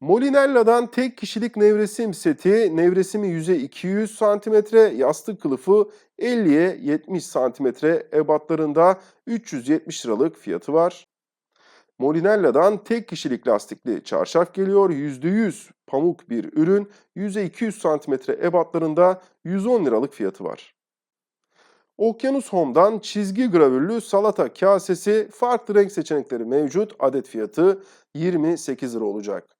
Molinella'dan tek kişilik nevresim seti, nevresimi yüzey 200 cm, yastık kılıfı 50'ye 70 cm ebatlarında 370 liralık fiyatı var. Molinella'dan tek kişilik lastikli çarşaf geliyor. %100 pamuk bir ürün. Yüzey 200 cm ebatlarında 110 liralık fiyatı var. Okyanus Home'dan çizgi gravürlü salata kasesi farklı renk seçenekleri mevcut. Adet fiyatı 28 lira olacak.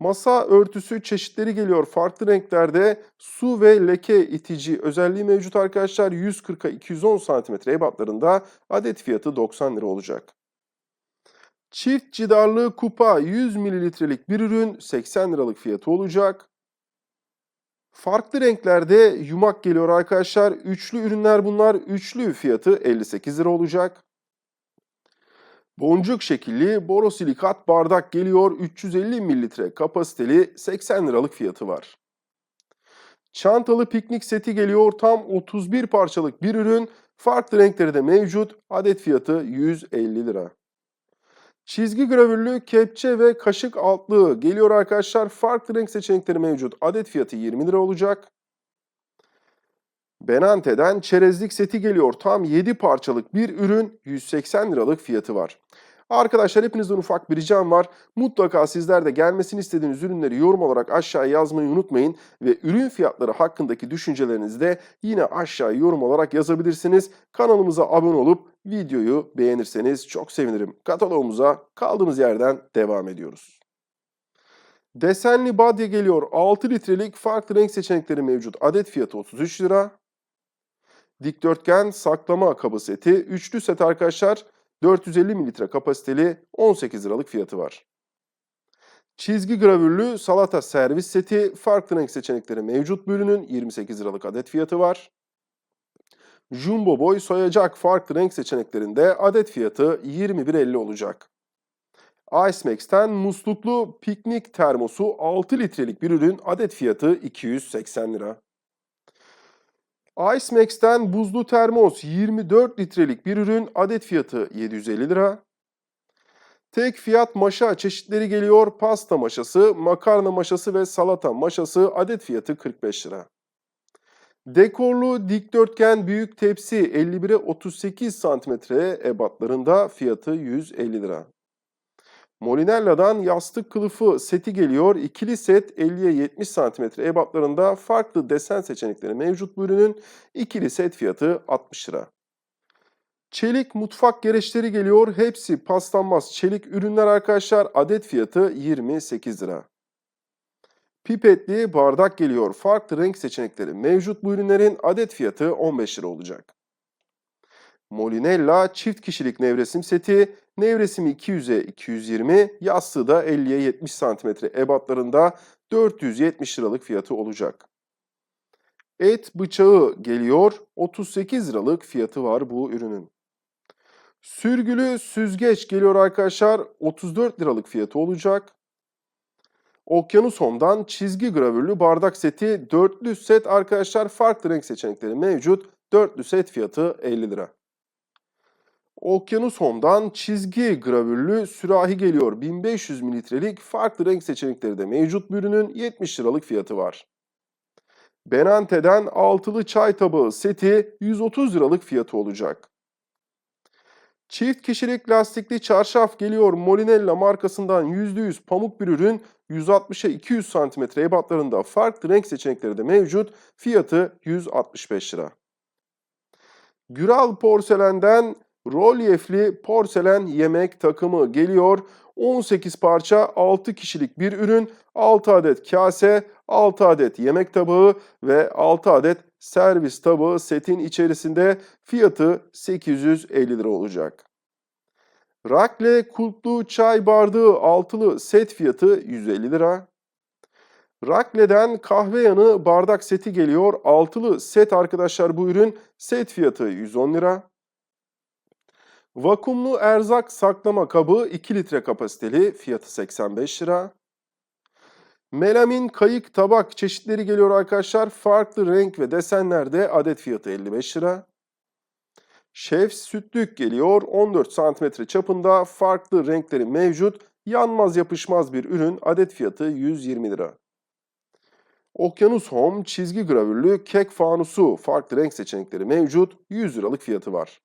Masa örtüsü çeşitleri geliyor farklı renklerde. Su ve leke itici özelliği mevcut arkadaşlar. 140'a 210 cm ebatlarında adet fiyatı 90 lira olacak. Çift cidarlı kupa 100 mililitrelik bir ürün 80 liralık fiyatı olacak. Farklı renklerde yumak geliyor arkadaşlar. Üçlü ürünler bunlar. Üçlü fiyatı 58 lira olacak. Boncuk şekilli borosilikat bardak geliyor. 350 mililitre kapasiteli 80 liralık fiyatı var. Çantalı piknik seti geliyor. Tam 31 parçalık bir ürün. Farklı renkleri de mevcut. Adet fiyatı 150 lira. Çizgi gravürlü kepçe ve kaşık altlığı geliyor arkadaşlar. Farklı renk seçenekleri mevcut. Adet fiyatı 20 lira olacak. Benante'den çerezlik seti geliyor. Tam 7 parçalık bir ürün 180 liralık fiyatı var. Arkadaşlar hepinizden ufak bir ricam var. Mutlaka sizler de gelmesini istediğiniz ürünleri yorum olarak aşağıya yazmayı unutmayın. Ve ürün fiyatları hakkındaki düşüncelerinizi de yine aşağıya yorum olarak yazabilirsiniz. Kanalımıza abone olup videoyu beğenirseniz çok sevinirim. Kataloğumuza kaldığımız yerden devam ediyoruz. Desenli badye geliyor. 6 litrelik farklı renk seçenekleri mevcut. Adet fiyatı 33 lira. Dikdörtgen saklama kabı seti. Üçlü set arkadaşlar. 450 mililitre kapasiteli 18 liralık fiyatı var. Çizgi gravürlü salata servis seti farklı renk seçenekleri mevcut bu ürünün 28 liralık adet fiyatı var. Jumbo boy soyacak farklı renk seçeneklerinde adet fiyatı 21.50 olacak. Ice Max'ten musluklu piknik termosu 6 litrelik bir ürün adet fiyatı 280 lira. Ice Max'ten buzlu termos 24 litrelik bir ürün adet fiyatı 750 lira. Tek fiyat maşa çeşitleri geliyor. Pasta maşası, makarna maşası ve salata maşası adet fiyatı 45 lira. Dekorlu dikdörtgen büyük tepsi 51'e 38 cm ebatlarında fiyatı 150 lira. Molinella'dan yastık kılıfı seti geliyor. İkili set 50'ye 70 cm ebatlarında farklı desen seçenekleri mevcut bu ürünün. İkili set fiyatı 60 lira. Çelik mutfak gereçleri geliyor. Hepsi paslanmaz çelik ürünler arkadaşlar. Adet fiyatı 28 lira. Pipetli bardak geliyor. Farklı renk seçenekleri mevcut bu ürünlerin adet fiyatı 15 lira olacak. Molinella çift kişilik nevresim seti. Nevresimi 200'e 220, yastığı da 50'ye 70 cm ebatlarında 470 liralık fiyatı olacak. Et bıçağı geliyor. 38 liralık fiyatı var bu ürünün. Sürgülü süzgeç geliyor arkadaşlar. 34 liralık fiyatı olacak. Okyanus Home'dan çizgi gravürlü bardak seti dörtlü set arkadaşlar farklı renk seçenekleri mevcut. Dörtlü set fiyatı 50 lira. Okyanus çizgi gravürlü sürahi geliyor. 1500 mililitrelik farklı renk seçenekleri de mevcut bir ürünün 70 liralık fiyatı var. Benante'den altılı çay tabağı seti 130 liralık fiyatı olacak. Çift kişilik lastikli çarşaf geliyor Molinella markasından %100 pamuk bir ürün 160'a 200 cm ebatlarında farklı renk seçenekleri de mevcut. Fiyatı 165 lira. Güral porselenden Rolyefli porselen yemek takımı geliyor. 18 parça 6 kişilik bir ürün, 6 adet kase, 6 adet yemek tabağı ve 6 adet servis tabağı setin içerisinde fiyatı 850 lira olacak. Rakle kulplu çay bardağı altılı set fiyatı 150 lira. Rakle'den kahve yanı bardak seti geliyor. Altılı set arkadaşlar bu ürün set fiyatı 110 lira. Vakumlu erzak saklama kabı 2 litre kapasiteli fiyatı 85 lira. Melamin kayık tabak çeşitleri geliyor arkadaşlar. Farklı renk ve desenlerde adet fiyatı 55 lira. Şef sütlük geliyor 14 cm çapında farklı renkleri mevcut Yanmaz yapışmaz bir ürün adet fiyatı 120 lira. Okyanus Home çizgi gravürlü kek fanusu farklı renk seçenekleri mevcut 100 liralık fiyatı var.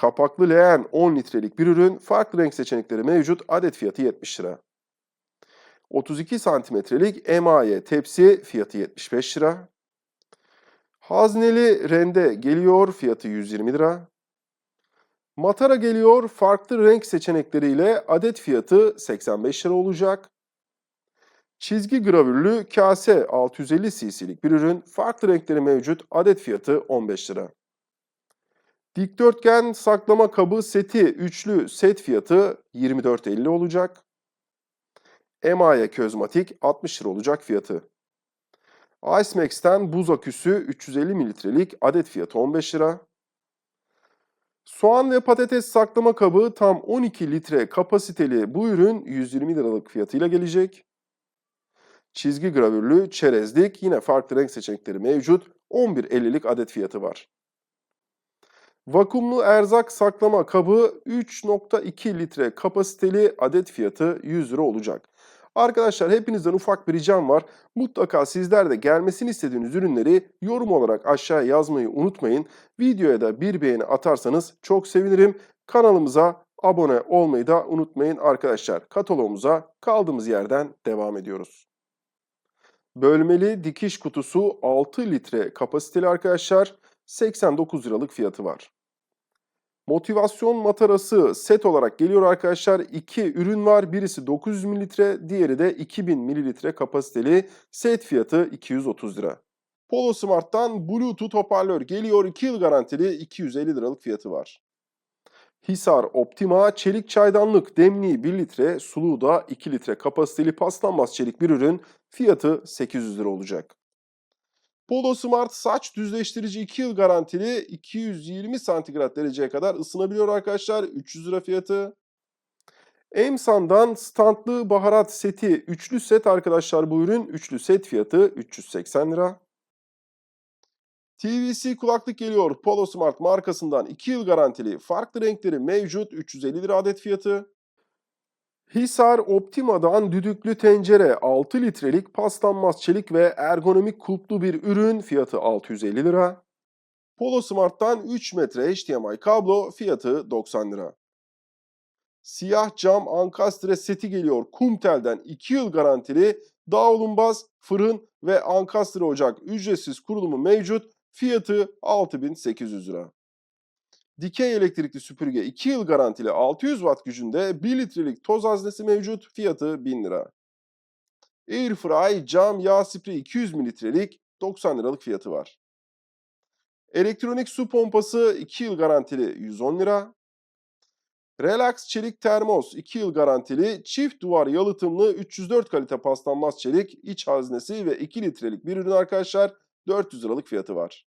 Kapaklı leğen 10 litrelik bir ürün farklı renk seçenekleri mevcut adet fiyatı 70 lira. 32 santimetrelik emaye tepsi fiyatı 75 lira. Hazneli rende geliyor fiyatı 120 lira. Matara geliyor farklı renk seçenekleriyle adet fiyatı 85 lira olacak. Çizgi gravürlü kase 650 cc'lik bir ürün farklı renkleri mevcut adet fiyatı 15 lira. Dikdörtgen saklama kabı seti üçlü set fiyatı 24.50 olacak. Emaye közmatik 60 lira olacak fiyatı. Ice Max'ten buz aküsü 350 mililitrelik adet fiyatı 15 lira. Soğan ve patates saklama kabı tam 12 litre kapasiteli bu ürün 120 liralık fiyatıyla gelecek. Çizgi gravürlü çerezlik yine farklı renk seçenekleri mevcut 11.50'lik adet fiyatı var. Vakumlu erzak saklama kabı 3.2 litre kapasiteli adet fiyatı 100 lira olacak. Arkadaşlar hepinizden ufak bir ricam var. Mutlaka sizler de gelmesini istediğiniz ürünleri yorum olarak aşağıya yazmayı unutmayın. Videoya da bir beğeni atarsanız çok sevinirim. Kanalımıza abone olmayı da unutmayın arkadaşlar. Kataloğumuza kaldığımız yerden devam ediyoruz. Bölmeli dikiş kutusu 6 litre kapasiteli arkadaşlar. 89 liralık fiyatı var. Motivasyon matarası set olarak geliyor arkadaşlar. İki ürün var. Birisi 900 mililitre, diğeri de 2000 mililitre kapasiteli. Set fiyatı 230 lira. Polo Smart'tan Bluetooth hoparlör geliyor. 2 yıl garantili 250 liralık fiyatı var. Hisar Optima çelik çaydanlık demliği 1 litre, suluğu da 2 litre kapasiteli paslanmaz çelik bir ürün. Fiyatı 800 lira olacak. Polo Smart saç düzleştirici 2 yıl garantili 220 santigrat dereceye kadar ısınabiliyor arkadaşlar. 300 lira fiyatı. Emsan'dan standlı baharat seti üçlü set arkadaşlar bu ürün. Üçlü set fiyatı 380 lira. TVC kulaklık geliyor. Polo Smart markasından 2 yıl garantili. Farklı renkleri mevcut. 350 lira adet fiyatı. Hisar Optima'dan düdüklü tencere 6 litrelik paslanmaz çelik ve ergonomik kulplu bir ürün fiyatı 650 lira. Polo Smart'tan 3 metre HDMI kablo fiyatı 90 lira. Siyah cam ankastre seti geliyor Kumtel'den 2 yıl garantili davlumbaz, fırın ve ankastre ocak ücretsiz kurulumu mevcut fiyatı 6800 lira. Dikey elektrikli süpürge 2 yıl garantili 600 watt gücünde 1 litrelik toz haznesi mevcut. Fiyatı 1000 lira. Airfry cam yağ spreyi 200 mililitrelik 90 liralık fiyatı var. Elektronik su pompası 2 yıl garantili 110 lira. Relax çelik termos 2 yıl garantili çift duvar yalıtımlı 304 kalite paslanmaz çelik iç haznesi ve 2 litrelik bir ürün arkadaşlar 400 liralık fiyatı var.